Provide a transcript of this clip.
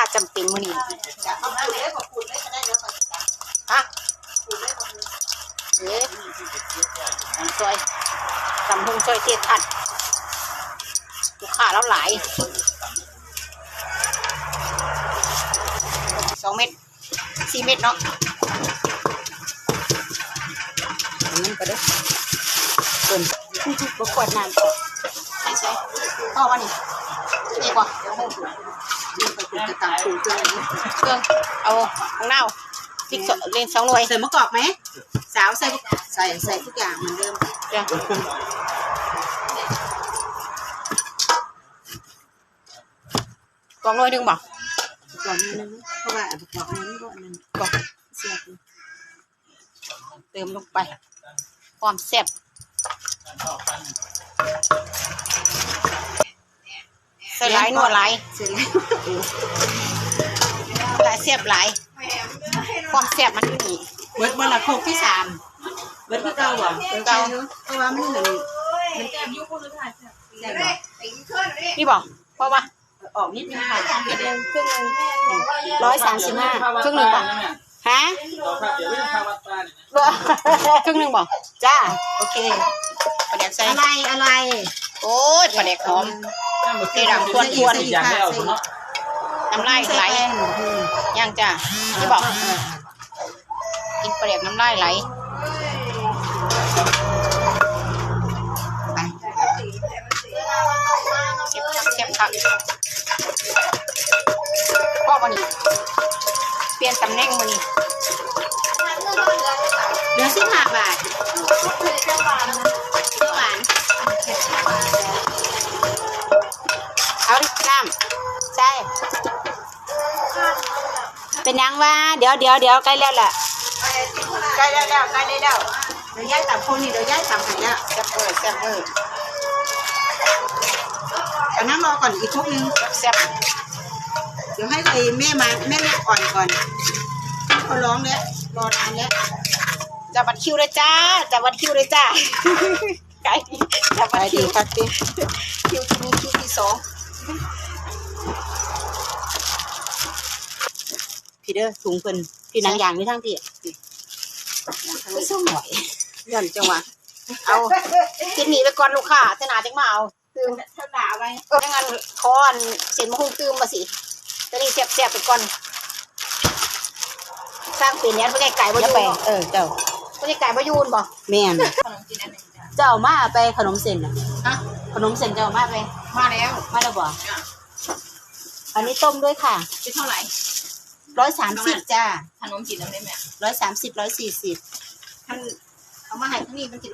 าจำเป็นมือนี้จะเฮ้ยวไปจัดฮะเอ๊ะซอยตำพงซอยเทียดทัดลูกค้าแล้วหลายสองเม็ดสี่เม็ดเนาะเอาเงินได้เกินบกวดน้ำใส่ใส่ต่อวันนี้นี่ก่อนเดี๋ยวห้ องถูกนี่ไปคุณจะตามคุณเครื่องนี้เครื่องเอาของเน่าพริกสดเล่นสองหน่วยใส่มะกอกไหมสาวใส่ใส่ใส่ทุกอย่างเหมือนเดิมเดี๋ยวกล่องหน่วยหนึ่งบอกก่อนนิดนึงเพราะว่ามะกอกนั้นก็นั่นบอกเสียบเติมลงไปความแซ่บใส่หลายนัวหลายเสร็จแล้วหลายแซ่บหลายความแซ่บมันอยู่นี่เบิร์ดวันละโคกที่สามเบิร์ดพี่เก่าบ่เก่าเพราะว่ามันเหมือนมันแก้มยุคคนละทายแซ่บบ่นี่บอกเพราะว่าออกนิดนึงค่ะนิดนึงครึ่งนึงร้อยสามสิบห้าครึ่งหนึ่งบอกฮะเราภาพเดี๋ยวไม่ต้องพาวัดป้าเนี่ยนะบ่ครึ่งหนึ่งบอกจ้าโอเคประเดี๋ยวใส่อะไรอะไรโอ้ยปลาเด็กหอม นี่ดำทวนทวนอย่างแล้วเนาะน้ำลายไหลย่างจ้าที่บอก กินเปลาเด็กน้ำลายไหลเก็บคักเก็บคักพ่อวันนี้เปลี่ยนตำแหน่งวันนี้เหลือสิบห้าบาท อาน้ำใช่ เป็นยังว่า เดี๋ยวเดี๋ยวเดี๋ยวใกล้แล้วแหละใกล้แล้วแล้วใกล้ได้แล้วเดี๋ยวย่ายตับคนนี่เดี๋ยวย่ายตับให้แล้วแซ่บเวอร์แซ่บเวอร์เอานั่งรอก่อนอีกครกนึงแซ่บเดี๋ยวให้ไอ้แม่มาแม่เล็กอ่อนก่อนเขาร้องแล้วรอนานแล้วจับบัตรคิวเลยจ้าจับบัตรคิวเลยจ้าไก่ดีจับบัตรคิวครับพี่คิวที่นี้คิวที่สอง พี่เด้อถุงเพิ่นพี่นางยางนี่ทั้งที่ทั้งนี้ส่งหน่อยย่อนจังหวะเอากินหนีไปก่อนลูกค้าเสนาจังมาเอาตื่มเท่าหนาไว้เออถ้างั้นคอนเส้นมะฮุงตื่มมาสิตอนนี้แซ่บๆไปก่อนสร้างเปลี่ยนเนี้ยเพื่อไก่บ่อย่ายูไปนเออเจ้าเพื่อไก่บ่ยูนบ่แม่นเจ้ามาไปขนมเส้นน่ะฮะขนมเส้นเจ้ามาไป มาแล้วมาแล้วบ่อันนี้ต้มด้วยค่ะเป็นเท่าไหร่ ร้อยสามสิบจ้าขนมจีนน้ำได้ไหมร้อยสามสิบร้อยสี่สิบ ท่านเอามาให้ที่นี่มันจิต